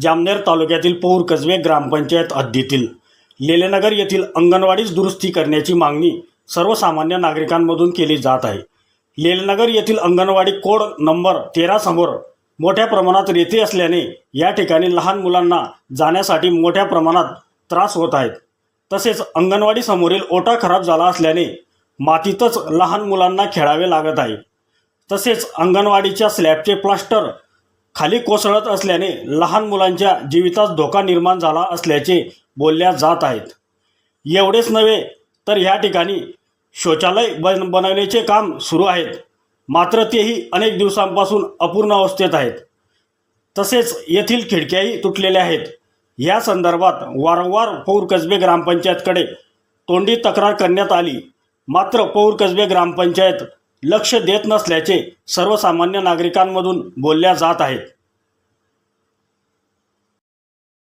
जामनेर तालुक्यातील पौर कसबे ग्रामपंचायत हद्दीतील लेलेनगर येथील अंगणवाडीच दुरुस्ती करण्याची मागणी सर्वसामान्य नागरिकांमधून केली जात आहे. लेलेनगर येथील अंगणवाडी कोड नंबर तेरा समोर मोठ्या प्रमाणात रेती असल्याने या ठिकाणी लहान मुलांना जाण्यासाठी मोठ्या प्रमाणात त्रास होत आहेत. तसेच अंगणवाडीसमोरील ओटा खराब झाला असल्याने मातीतच लहान मुलांना खेळावे लागत आहे. तसेच अंगणवाडीच्या स्लॅबचे प्लास्टर खाली कोसळत असल्याने लहान मुलांच्या जीवितास धोका निर्माण झाला असल्याचे बोलल्या जात आहेत. एवढेच नव्हे तर ह्या ठिकाणी शौचालय बन बनवण्याचे काम सुरू आहेत. मात्र तेही अनेक दिवसांपासून अपूर्ण अवस्थेत आहेत. तसेच येथील खिडक्याही तुटलेल्या आहेत. या संदर्भात वारंवार पौर कसबे ग्रामपंचायतकडे तोंडी तक्रार करण्यात आली. मात्र पौर कसबे ग्रामपंचायत लक्ष देत नसल्याचे सर्वसामान्य नागरिकांमधून बोलल्या जात आहेत.